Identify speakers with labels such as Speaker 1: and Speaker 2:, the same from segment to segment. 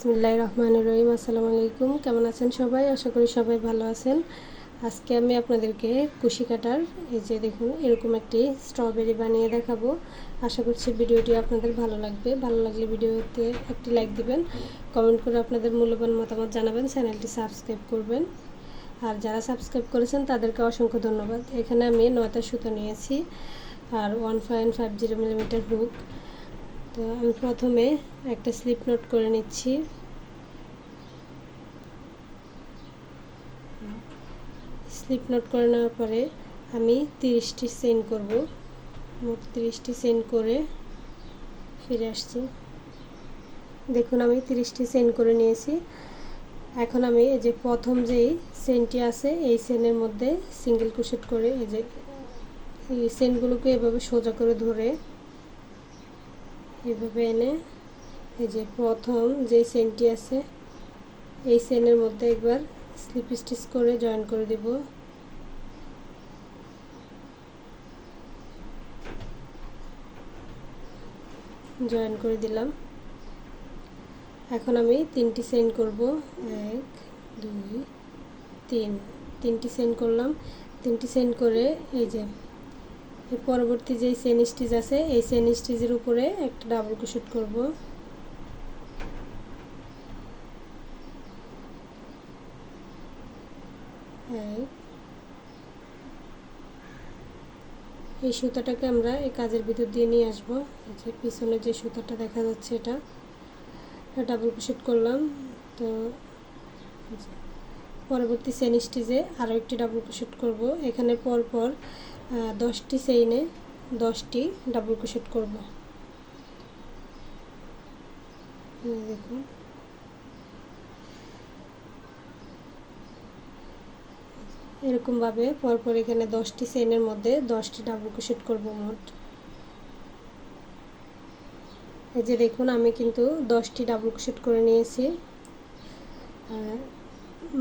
Speaker 1: বিসমিল্লাহ রহমান রহিম। আসসালামু আলাইকুম। কেমন আছেন সবাই? আশা করি সবাই ভালো আছেন। আজকে আমি আপনাদেরকে কুশি কাটার, এই যে দেখুন, এরকম একটি স্ট্রবেরি বানিয়ে দেখাবো। আশা করছি ভিডিওটি আপনাদের ভালো লাগবে। ভালো লাগলে ভিডিওতে একটি লাইক দিবেন কমেন্ট করে আপনাদের মূল্যবান মতামত জানাবেন, চ্যানেলটি সাবস্ক্রাইব করবেন। আর যারা সাবস্ক্রাইব করেছেন, তাদেরকে অসংখ্য ধন্যবাদ। এখানে আমি নয়টা সুতো নিয়েছি, আর one point five zero millimeter hook তো আমি প্রথমে একটা স্লিপ নোট করে নিচ্ছি। স্লিপ নোট করে নেওয়ার পরে আমি তিরিশটি সেন্ড করব। মোট তিরিশটি সেন্ড করে ফিরে আসছি। দেখুন, আমি তিরিশটি সেন্ড করে নিয়েছি। এখন আমি এই যে প্রথম যেই সেন্টটি আছে, এই সেনের মধ্যে সিঙ্গেল কুশেট করে এই যে, এই সেন্টগুলোকে এভাবে সোজা করে ধরে এভাবে এনে এই যে প্রথম যে সেন্টটি আছে, এই সেনের মধ্যে একবার স্লিপ স্টিচ করে জয়েন করে দেব। জয়েন করে দিলাম। এখন আমি তিনটি সেন্ড করব। এক, দুই, তিন। তিনটি সেন্ড করলাম। তিনটি সেন্ড করে এই যে পরবর্তী যেই সেন স্টিচ আছে, এই সেন স্টিচের উপরে একটা ডাবল ক্রোশেট করব। এই সুতাটাকে আমরা এই কাজের ভিতর দিয়ে নিয়ে আসব। যে পিছনে যে সুতাটা দেখা যাচ্ছে এটা ডাবল ক্রোশেট করলাম। তো পরবর্তী সেন স্টিচে আরও একটি ডাবল ক্রোশেট করব। এখানে পরপর দশটি চেইনে দশটি ডাবল ক্রোশেট করব। দেখুন এরকমভাবে পরপর এখানে দশটি চেইনের মধ্যে দশটি ডাবল ক্রোশেট করব মোট। এই যে দেখুন, আমি কিন্তু দশটি ডাবল ক্রোশেট করে নিয়েছি।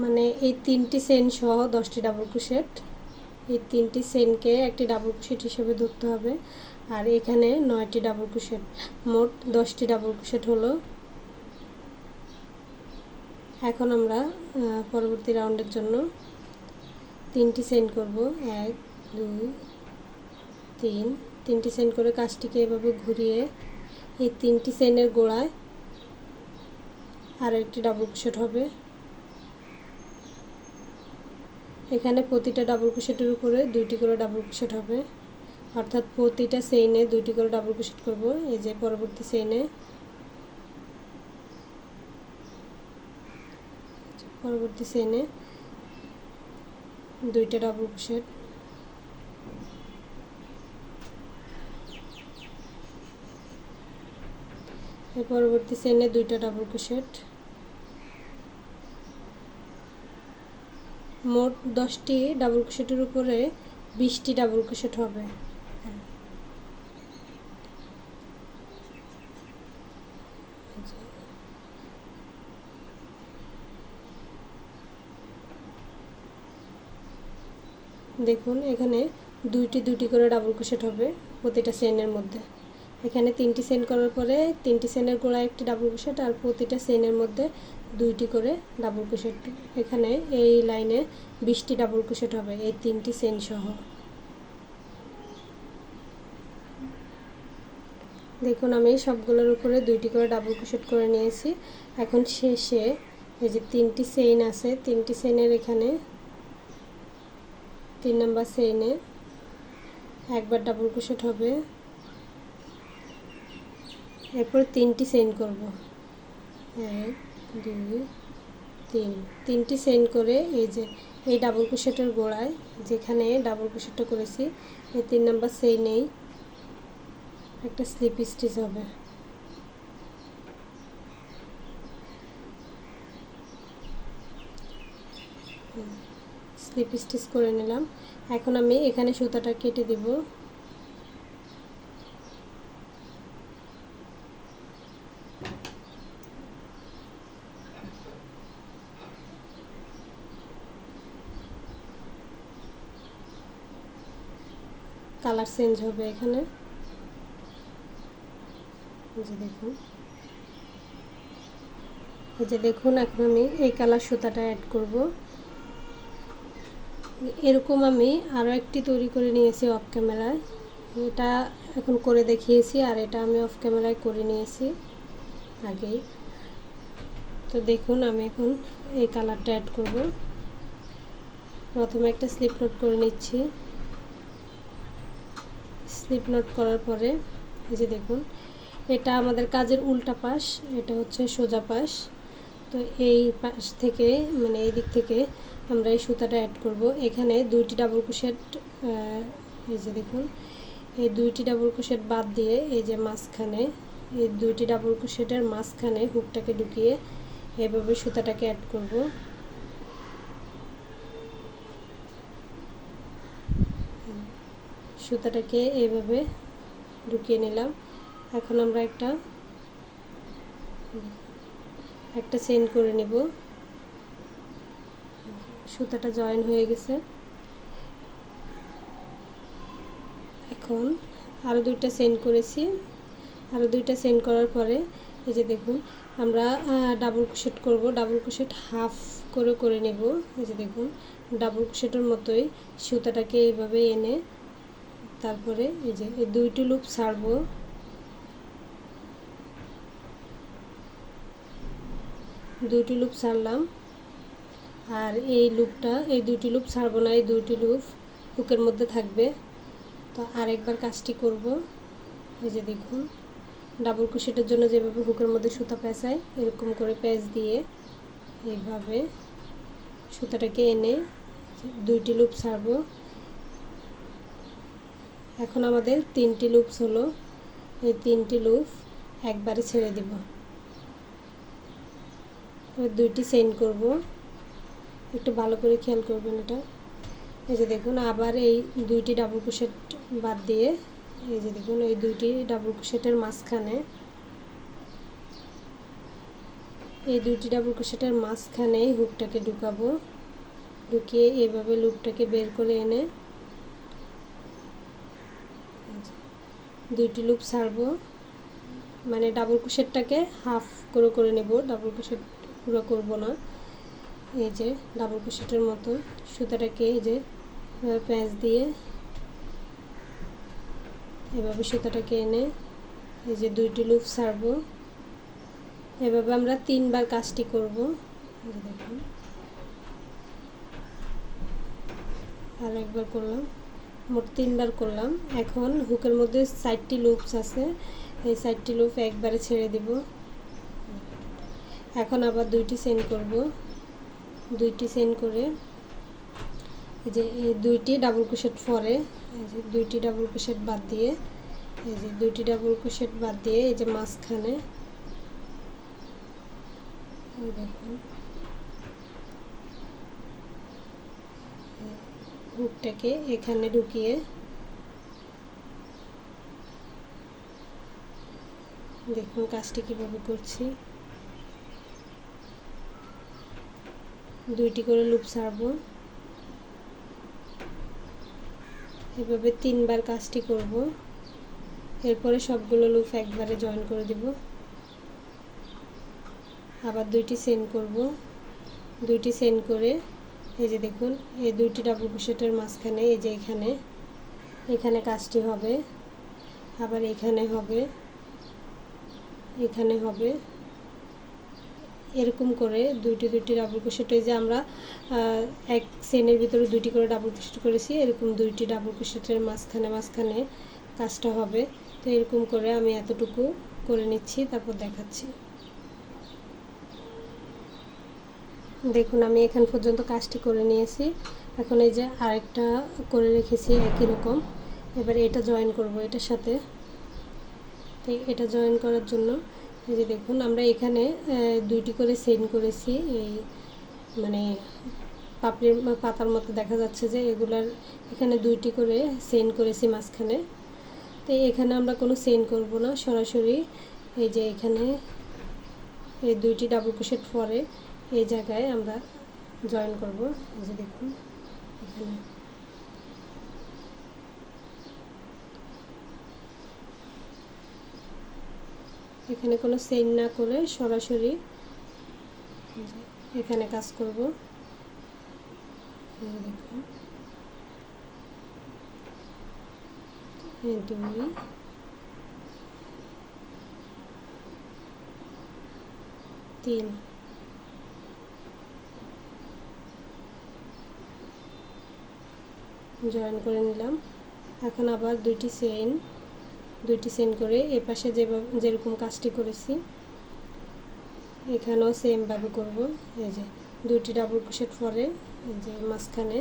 Speaker 1: মানে এই তিনটি চেন সহ দশটি ডাবল ক্রোশেট এই তিনটি সেনকে একটি ডাবল ক্রোশেট হিসেবে ধরতে হবে। আর এখানে নয়টি ডাবল ক্রোশেট মোট দশটি ডাবল ক্রোশেট হলো। এখন আমরা পরবর্তী রাউন্ডের জন্য তিনটি সেন্ড করব। এক, দুই, তিন। তিনটি সেন্ড করে কাজটিকে এভাবে ঘুরিয়ে এই তিনটি সেনের গোড়ায় আর একটি ডাবল ক্রোশেট হবে। এখানে প্রতিটা ডাবল ক্রোশেটের উপরে দুইটি করে ডাবল ক্রোশেট হবে। অর্থাৎ প্রতিটা সেইনে দুইটি করে ডাবল ক্রোশেট করব। এই যে পরবর্তী সেইনে পরবর্তী সেইনে দুইটা ডাবল ক্রোশেট পরবর্তী সেইনে দুইটা ডাবল ক্রোশেট মোট দশটি ডাবল ক্রোশেটের উপরে বিশটি ডাবল ক্রোশেট হবে। দেখুন, এখানে দুইটি দুইটি করে ডাবল ক্রোশেট হবে প্রতিটা সেনের মধ্যে। এখানে তিনটি সেন করার পরে তিনটি সেনের গোড়ায় একটি ডাবল ক্রোশেট আর প্রতিটা সেনের মধ্যে দুইটি করে ডাবল ক্রোশেট এখানে এই লাইনে বিশটি ডাবল ক্রোশেট হবে, এই তিনটি সেন সহ। দেখুন, আমি সবগুলোর উপরে দুইটি করে ডাবল ক্রোশেট করে নিয়েছি। এখন শেষে এই যে তিনটি সেন আছে, তিনটি সেনের এখানে তিন নাম্বার সেনে একবার ডাবল ক্রোশেট হবে। এরপর তিনটি সেন্ড করব। এক দুই তিন, তিনটি সেন্ড করে এই যে, এই ডাবল ক্রোশেটের গোড়ায় যেখানে ডাবল ক্রোশেটটা করেছি, এই তিন নাম্বার নেই একটা স্লিপ স্টিচ হবে। স্লিপ স্টিচ করে নিলাম। এখন আমি এখানে সুতাটা কেটে দেব। কালার চেঞ্জ হবে এখানে। যে দেখুন। এই যে দেখুন, এখন আমি এই কালার সুতাটা অ্যাড করব। এরকম আমি আরও একটি তৈরি করে নিয়েছি অফ ক্যামেরায় এটা এখন করে দেখিয়েছি আর এটা আমি অফ ক্যামেরায় করে নিয়েছি আগেই। তো দেখুন, আমি এখন এই কালারটা অ্যাড করব। প্রথমে একটা স্লিপ নোট করে নিচ্ছি। স্লিপ নোট করার পরে, এই যে দেখুন, এটা আমাদের কাজের উল্টা পাশ, এটা হচ্ছে সোজা পাশ। তো এই পাশ থেকে মানে এই দিক থেকে আমরা এই সুতাটা অ্যাড করব। এখানে দুইটি ডাবল কুশেট এই যে দেখুন, এই দুইটি ডাবল ক্রোশেট বাদ দিয়ে এই যে মাঝখানে, এই দুইটি ডাবল কুশেটের মাঝখানে হুকটাকে ঢুকিয়ে এভাবে সুতাটাকে অ্যাড করব। সুতাটাকে এইভাবে ঢুকিয়ে নিলাম। এখন আমরা একটা একটা চেন করে নেব। সুতাটা জয়েন হয়ে গেছে। এখন আরও দুইটা সেন্ড করেছি। আরও দুইটা সেন্ড করার পরে, এই যে দেখুন, আমরা ডাবল ক্রোশেট করব। ডাবল কুশেট হাফ করে করে নেব। এই যে দেখুন ডাবল ক্রোশেটের মতোই সুতাটাকে এইভাবে এনে তারপরে এই যে এই দুইটি লুপ ছাড়বো। দুইটি লুপ ছাড়লাম। আর এই লুপটা এই দুইটি লুপ ছাড়বো না, এই দুইটি লুপ হুকের মধ্যে থাকবে। তো আরেকবার কাজটি করব। এই যে দেখুন ডাবল কুশিটের জন্য যেভাবে হুকের মধ্যে সুতা পেঁচায় এরকম করে প্যাঁচ দিয়ে এইভাবে সুতাটাকে এনে দুইটি লুপ ছাড়বো। এখন আমাদের তিনটি লুপস হলো। এই তিনটি লুপ একবারে ছেড়ে দেব। দুইটি সেন্ড করব। একটু ভালো করে খেয়াল করবেন এটা। এই যে দেখুন, আবার এই দুইটি ডাবল ক্রোশেট বাদ দিয়ে, এই যে দেখুন, এই দুইটি ডাবল ক্রোশেটের মাঝখানে, এই দুইটি ডাবল ক্রোশেটের মাঝখানে হুকটাকে ঢুকাবো। ঢুকিয়ে এইভাবে লুকটাকে বের করে এনে দুইটি লুপ ছাড়বো। মানে ডাবল ক্রোশেটটাকে হাফ করে করে নেব। ডাবল ক্রোশেট পুরো করব না। এই যে ডাবল ক্রোশেটের মতো সুতাটাকে এই যে প্যাঁচ দিয়ে এভাবে সুতাটাকে এনে এই যে দুইটি লুপ ছাড়বো। এভাবে আমরা তিনবার কাজটি করব। দেখুন। আর একবার করলাম। মোট তিনবার করলাম। এখন হুকের মধ্যে সাইডটি লুপস আছে। এই সাইডটি লুপ একবারে ছেড়ে দিব। এখন আবার দুইটি সেন্ড করব। দুইটি সেন্ড করে এই যে এই দুইটি ডাবল ক্রোশেট পরে এই যে দুইটি ডাবল ক্রোশেট বাদ দিয়ে, এই যে দুইটি ডাবল ক্রোশেট বাদ দিয়ে এই যে মাঝখানে দেখুন। হুকটাকে এখানে ঢুকিয়ে দেখুন কাজটি কীভাবে করছি। দুইটি করে লুপ ছাড়ব এভাবে তিনবার কাজটি করব। এরপরে সবগুলো লুপ একবারে জয়েন করে দিব। আবার দুইটি সেন্ড করব। দুইটি সেন্ড করে এই যে দেখুন, এই দুইটি ডাবল ক্রোশেটের মাঝখানে, এই যে এখানে এখানে কাজটি হবে, আবার এখানে হবে এখানে হবে। এরকম করে দুইটি দুইটি ডাবল ক্রোশেট যে আমরা এক সেনের ভিতরে দুইটি করে ডাবল ক্রোশেট করেছি, এরকম দুইটি ডাবল ক্রোশেটের মাঝখানে মাঝখানে কাজটা হবে। তো এরকম করে আমি এতটুকু করে নিচ্ছি, তারপর দেখাচ্ছি। দেখুন, আমি এখান পর্যন্ত কাজটি করে নিয়েছি। এখন এই যে আরেকটা করে রেখেছি একই রকম। এবার এটা জয়েন করব এটার সাথে। এটা জয়েন করার জন্য এই যে দেখুন, আমরা এখানে দুইটি করে সেন্ড করেছি। এই মানে পাপড়ির পাতার মতো দেখা যাচ্ছে যে এগুলার এখানে দুইটি করে সেন্ড করেছি মাঝখানে। তো এখানে আমরা কোনো সেন্ড করব না, সরাসরি এই যে এখানে এই দুইটি ডাবল ক্রোশেট পরে। এই জায়গায় আমরা জয়েন করব। এই যে দেখুন, এখানে। এখানে কোনো সেন না করে সরাসরি এখানে কাজ করব। দেখুন। দুই। তিন। জয়েন করে নিলাম। এখন আবার দুইটি চেইন দুইটি চেইন করে এ পাশে যেভাবে, যেরকম কাজটি করেছি, এখানেও সেমভাবে করব। এই যে দুইটি ডাবল ক্রোশেট পরে, এই যে মাঝখানে,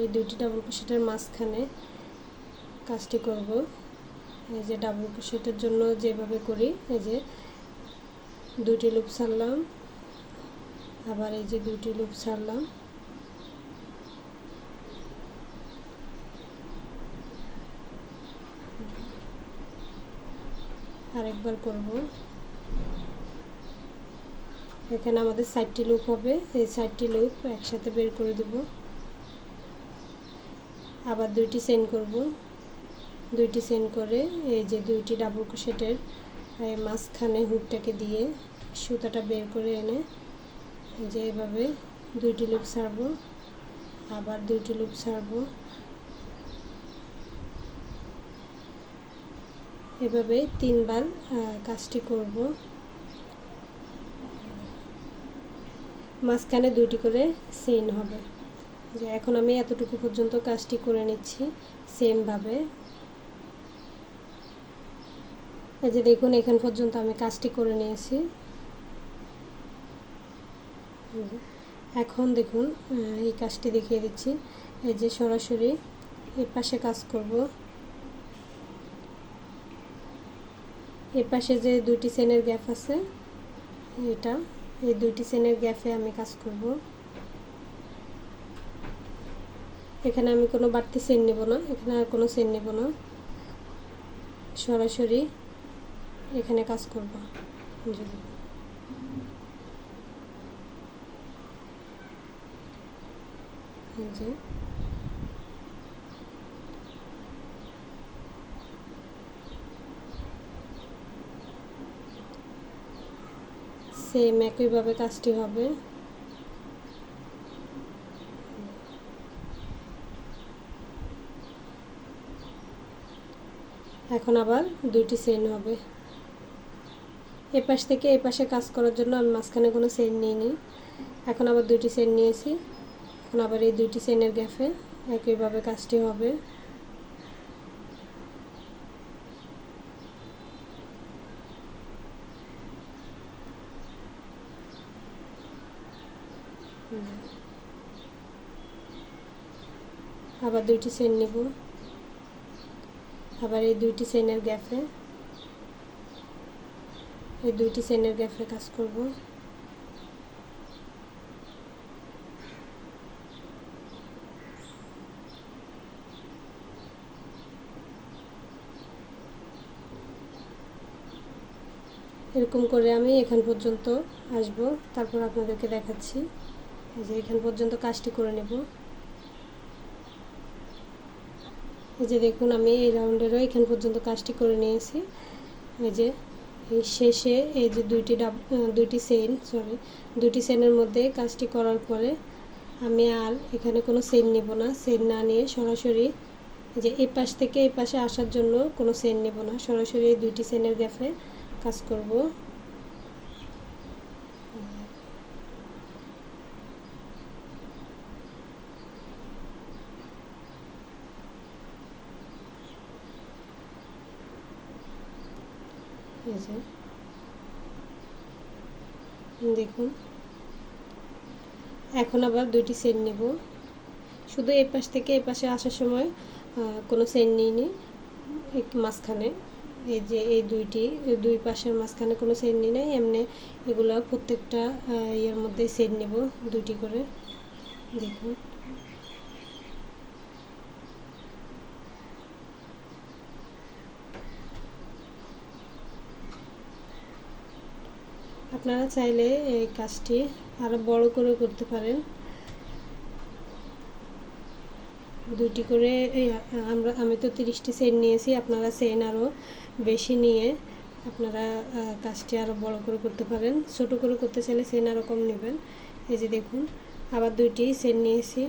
Speaker 1: এই দুইটি ডাবল ক্রোশেটের মাঝখানে কাজটি করব। এই যে ডাবল ক্রোশেটের জন্য যেভাবে করি, এই যে দুটি লুপ ছাড়লাম, আবার এই যে দুটি লুপ ছাড়লাম। আরেকবার করব। এখানে আমাদের সাইডটি লুপ হবে। এই সাইডটি লুপ একসাথে বের করে দেব। আবার দুইটি সেন করব। দুইটি সেন করে এই যে দুইটি ডাবল ক্রোশেটের মাঝখানে হুকটাকে দিয়ে সুতাটা বের করে এনে যে এভাবে দুইটি লুপ ছাড়বো। আবার দুইটি লুপ ছাড়বো। এভাবে তিনবার কাজটি করব। মাঝখানে দুটি করে সেন হবে। যে এখন আমি এতটুকু পর্যন্ত কাজটি করে নিচ্ছি সেমভাবে। এই যে দেখুন, এখান পর্যন্ত আমি কাজটি করে নিয়েছি। এখন দেখুন এই কাজটি দেখিয়ে দিচ্ছি। এই যে সরাসরি এর পাশে কাজ করব। এ পাশে যে দুটি সেনের গ্যাপ আছে, এটা, এই দুইটি সেনের গ্যাপে আমি কাজ করব। এখানে আমি কোনো বাড়তি সেন নেব না, এখানে আর কোনো সেন নেব না। সরাসরি এখানে কাজ করব যে। সেম একইভাবে কাজটি হবে। এখন আবার দুইটি সেন হবে। এপাশ থেকে এপাশে কাজ করার জন্য আমি মাঝখানে কোনো সেন নিইনি। এখন আবার দুইটি সেন নিয়েছি। এখন আবার এই দুইটি সেনের গ্যাফে একইভাবে কাজটি হবে। আবার দুইটি সেন নিব। আবার এই দুইটি সেনের গ্যাফে এই দুইটি সেনের গ্যাফে কাজ করব। এরকম করে আমি এখান পর্যন্ত আসব। তারপর আপনাদেরকে দেখাচ্ছি। যে এখান পর্যন্ত কাজটি করে নেব। এই যে দেখুন, আমি এই রাউন্ডেরও এখান পর্যন্ত কাজটি করে নিয়েছি। এই যে, এই শেষে এই যে দুইটি ডাব দুইটি সেন সরি দুটি সেনের মধ্যে কাজটি করার পরে আমি আর এখানে কোনো সেন নেব না। সেন না নিয়ে সরাসরি যে এই পাশ থেকে এই পাশে আসার জন্য কোনো সেন নেব না। সরাসরি এই দুইটি সেনের গ্যাফে কাজ করব। দেখুন। এখন আবার দুইটি সেন নেব। শুধু এই পাশ থেকে এই পাশে আসার সময় কোনো সেন নিইনি। মাঝখানে। এই যে এই দুইটি দুই পাশের মাঝখানে কোনো সেট নিই নাই। এমনি এগুলো প্রত্যেকটা ইয়ের মধ্যে সেট নেব দুইটি করে। দেখুন। আপনারা চাইলে এই কাজটি আরও বড় করে করতে পারেন। দুটি করে আমরা, আমি তো তিরিশটি সেন নিয়েছি, আপনারা সেন আরও বেশি নিয়ে আপনারা কাজটি আরও বড় করে করতে পারেন। ছোট করে করতে চাইলে সেন আরও কম নেবেন। এই যে দেখুন, আবার দুইটি সেন নিয়েছি।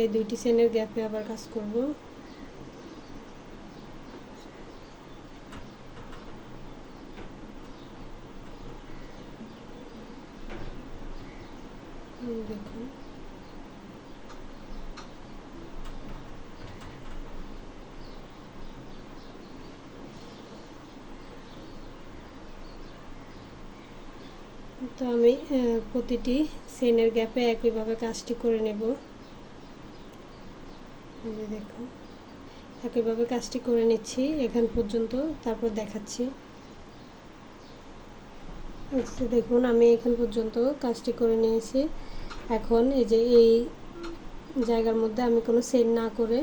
Speaker 1: এই দুইটি সেনের গ্যাপে আবার কাজ করব এই দেখুন তো আমি প্রতিটি সেনের গ্যাপে একইভাবে কাজটি করে নেব। দেখুন একইভাবে কাজটি করে নিচ্ছি এখান পর্যন্ত, তারপর দেখাচ্ছি। এই দেখুন, আমি এখান পর্যন্ত কাজটি করে নিয়েছি। এখন এই যে এই জায়গার মধ্যে আমি কোনো সেন না করে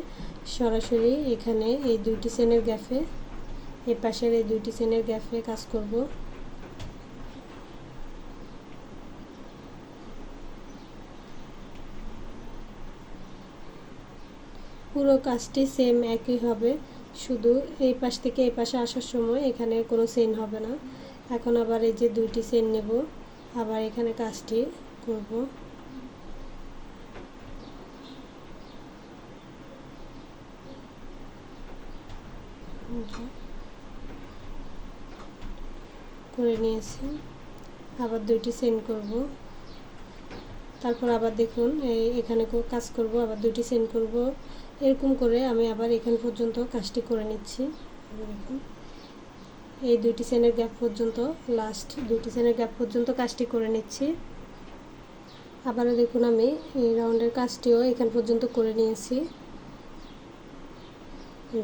Speaker 1: সরাসরি এখানে এই দুইটি সেনের গ্যাপে, এ পাশের এই দুইটি সেনের গ্যাপে কাজ করব। পুরো কাজটি সেম একই হবে। শুধু এই পাশ থেকে এই পাশে আসার সময় এখানে কোনো সেন হবে না। এখন আবার এই যে দুইটি সেন নেব। আবার এখানে কাজটি করব। করে নিয়েছি। আবার দুইটি সেন করব। তারপর আবার দেখুন, এই এখানে কাজ করব, আবার দুইটি সেন্ড করব। এরকম করে আমি আবার এখান পর্যন্ত কাজটি করে নিচ্ছি। এই দুইটি সেনের গ্যাপ পর্যন্ত লাস্ট দুইটি সেনের গ্যাপ পর্যন্ত কাজটি করে নিচ্ছি। আবারও দেখুন আমি এই রাউন্ডের কাজটিও এখান পর্যন্ত করে নিয়েছি।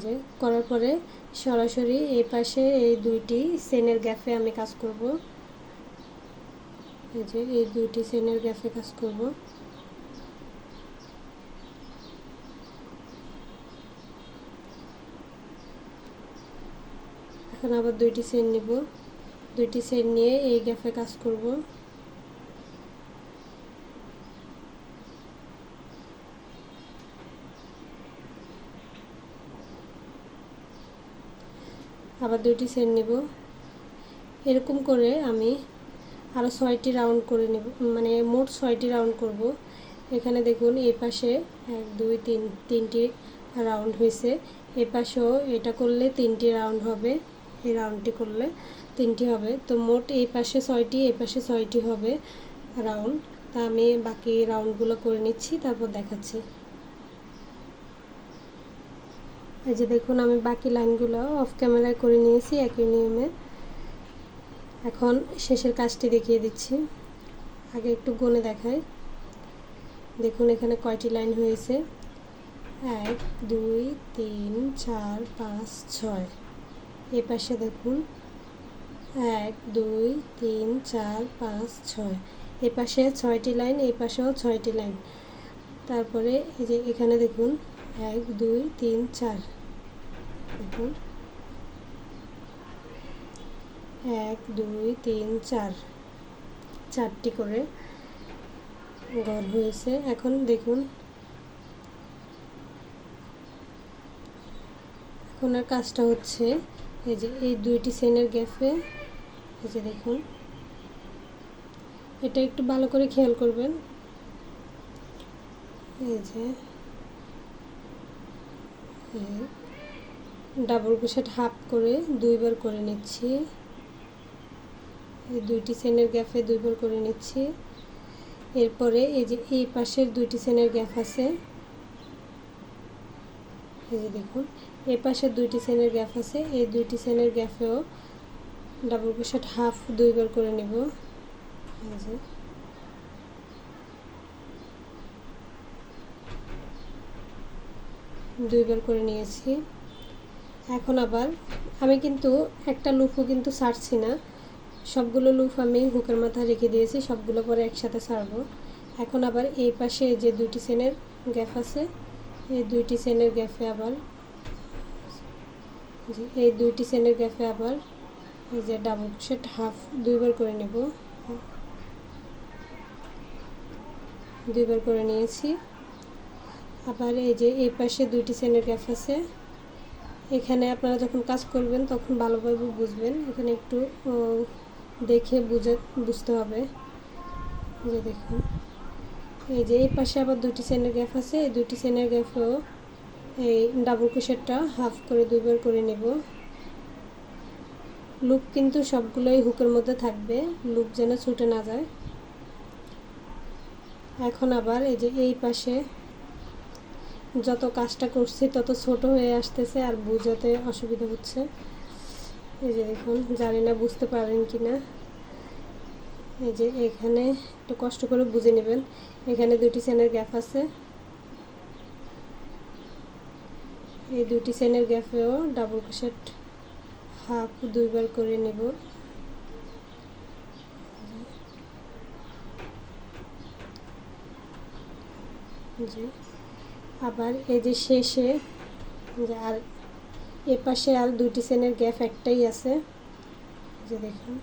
Speaker 1: যে, করার পরে সরাসরি এই পাশে এই দুইটি সেনের গ্যাপে আমি কাজ করব। এই যে, এই দুইটি সেনের গ্যাপে কাজ করব। এখন আবার দুইটি সেন নিব। দুইটি সেন নিয়ে এই গ্যাপে কাজ করব। আবার দুইটি সেন নিব। এরকম করে আমি আরও ছয়টি রাউন্ড করে নেব। মানে মোট ছয়টি রাউন্ড করব। এখানে দেখুন, এই পাশে এক, দুই, তিন, তিনটি রাউন্ড হয়েছে। এ পাশেও এটা করলে তিনটি রাউন্ড হবে। এই রাউন্ডটি করলে তিনটি হবে। তো মোট এই পাশে ছয়টি, এই পাশে ছয়টি হবে রাউন্ড। তা আমি বাকি রাউন্ডগুলো করে নিচ্ছি, তারপর দেখাচ্ছি। এই যে দেখুন, আমি বাকি লাইনগুলো অফ ক্যামেরায় করে নিয়েছি, একই নিয়মে। এখন শেষের কাজটি দেখিয়ে দিচ্ছি। আগে একটু গুনে দেখাই। দেখুন, এখানে কয়টি লাইন হয়েছে? এক, দুই, তিন, চার, পাঁচ, ছয়। এ পাশে দেখুন। এক, দুই, তিন, চার, পাঁচ, ছয়। এ পাশে ছয়টি লাইন এই পাশেও ছয়টি লাইন। তারপরে এই যে এখানে দেখুন, এক, দুই, তিন, চার। দেখুন। এক, দুই, তিন, চার। চারটি করে ঘর হয়েছে। এখন দেখুন। এখন আর কাজটা হচ্ছে এই যে, এই দুইটি সেনের গ্যাপে, এই যে দেখুন। এটা একটু ভালো করে খেয়াল করবেন। এই যে ডাবল ক্রোশেট হাফ করে দুইবার করে নিচ্ছি। এই দুইটি সেনের গ্যাপে দুইবার করে নিচ্ছি। এরপরে এই যে, এই পাশের দুইটি সেনের গ্যাপ আছে এই যে দেখুন, এই পাশের দুইটি সেনের গ্যাপ আছে, এই দুইটি সেনের গ্যাপেও ডাবল ক্রোশেট হাফ দুইবার করে নেব। যে। দুইবার করে নিয়েছি। এখন আবার আমি কিন্তু একটা লুফও কিন্তু ছাড়ছি না। সবগুলো লুফ আমি হুকের মাথায় রেখে দিয়েছি, সবগুলো পরে একসাথে ছাড়বো। এখন আবার এই পাশে যে দুটি সেনের গ্যাপ আছে এই দুইটি সেনের গ্যাপে আবার এই দুইটি সেনের গ্যাপে আবার এই যে ডাবল সেট হাফ দুইবার করে নেব। দুইবার করে নিয়েছি। আবার এই যে এই পাশে দুইটি সেনের গ্যাপ আছে। এখানে আপনারা যখন কাজ করবেন তখন ভালোভাবে বুঝবেন। এখানে একটু দেখে বুঝে, বুঝতে হবে। যে দেখুন। এই যে এই পাশে আবার দুটি চেনের গ্যাপ আছে। এই দুটি চেনের গ্যাপেও এই ডাবল কুশেরটা হাফ করে দুইবার করে নেব। লুপ কিন্তু সবগুলোই হুকের মধ্যে থাকবে। লুপ যেন ছুটে না যায়। এখন আবার এই যে এই পাশে যত কাজটা করছি, তত ছোট হয়ে আসতেছে আর বুঝাতে অসুবিধা হচ্ছে। এই যে দেখুন, জানি না বুঝতে পারেন কি না এই যে এখানে একটু কষ্ট করে বুঝে নেবেন। এখানে দুটি চেনের গ্যাপ আছে। এই দুটি চেনের গ্যাপেও ডাবল ক্রোশেট হাফ দুইবার করে নেব। যে আবার এই যে শেষে, যে আর এ পাশে আর দুটি চেনের গ্যাপ একটাই আছে। যে দেখুন।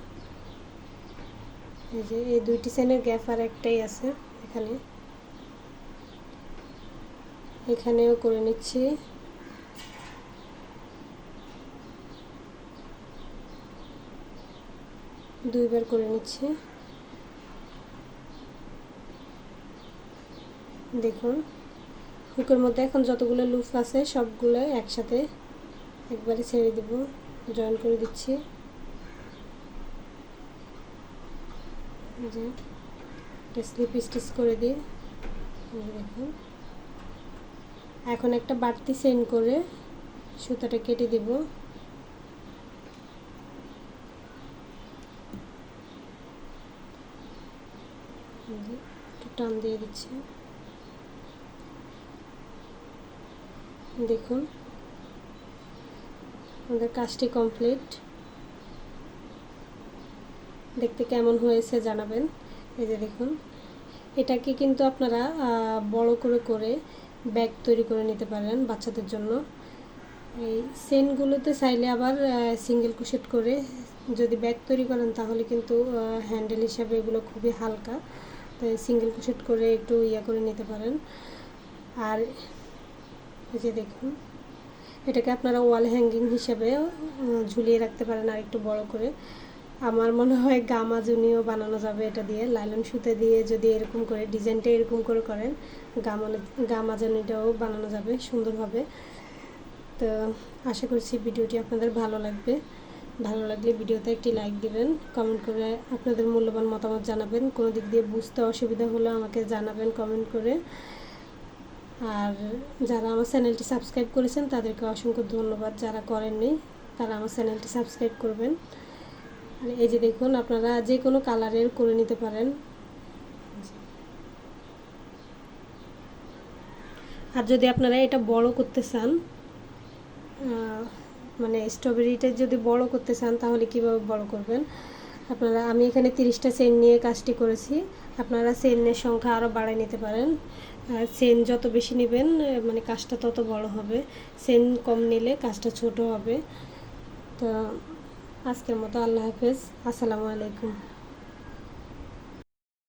Speaker 1: এই যে এই দুইটি চেনের গ্যাপ আর একটাই আছে। এখানে। এখানেও করে নিচ্ছি। দুইবার করে নিচ্ছি। দেখুন, হুকের মধ্যে এখন যতগুলো লুফ আছে, সবগুলো একসাথে একবারে ছেড়ে দেব, জয়েন করে দিচ্ছি। যে। স্লিপ স্টিচ করে দিয়ে দেখুন। এখন একটা বাড়তি সেন্ড করে সুতাটা কেটে দিব। একটু টান দিয়ে দিচ্ছি। দেখুন, আমাদের কাজটি কমপ্লিট। দেখতে কেমন হয়েছে জানাবেন। এই যে দেখুন, এটাকে কিন্তু আপনারা বড় করে করে ব্যাগ তৈরি করে নিতে পারেন বাচ্চাদের জন্য। এই সেনগুলোতে চাইলে আবার সিঙ্গেল কুশেট করে যদি ব্যাগ তৈরি করেন তাহলে কিন্তু হ্যান্ডেল হিসাবে এগুলো খুবই হালকা। তো সিঙ্গেল কুশেট করে একটু ইয়া করে নিতে পারেন। আর এই যে দেখুন, এটাকে আপনারা ওয়াল হ্যাঙ্গিং হিসেবে ঝুলিয়ে রাখতে পারেন আর একটু বড় করে। আমার মনে হয় গামাজুনিও বানানো যাবে এটা দিয়ে। লাইলন সুতে দিয়ে যদি এরকম করে, ডিজাইনটা এরকম করে করেন গামানো গামাজানিটাও বানানো যাবে সুন্দরভাবে। তো আশা করছি ভিডিওটি আপনাদের ভালো লাগবে। ভালো লাগলে ভিডিওতে একটি লাইক দিবেন, কমেন্ট করে আপনাদের মূল্যবান মতামত জানাবেন। কোনো দিক দিয়ে বুঝতে অসুবিধা হলে আমাকে জানাবেন, কমেন্ট করে। আর যারা আমার চ্যানেলটি সাবস্ক্রাইব করেছেন, তাদেরকে অসংখ্য ধন্যবাদ। যারা করেননি, তারা আমার চ্যানেলটি সাবস্ক্রাইব করবেন। এই যে দেখুন, আপনারা যে কোনো কালারের করে নিতে পারেন। আর যদি আপনারা এটা বড় করতে চান মানে স্ট্রবেরিটা যদি বড় করতে চান, তাহলে কীভাবে বড় করবেন? আপনারা, আমি এখানে তিরিশটা চেন নিয়ে কাজটি করেছি। আপনারা চেনের সংখ্যা আরও বাড়ায় নিতে পারেন। চেন যত বেশি নেবেন মানে কাজটা তত বড় হবে। চেন কম নিলে কাজটা ছোট হবে। তো আজকের মতো আল্লাহ হাফেজ। আসসালামু আলাইকুম।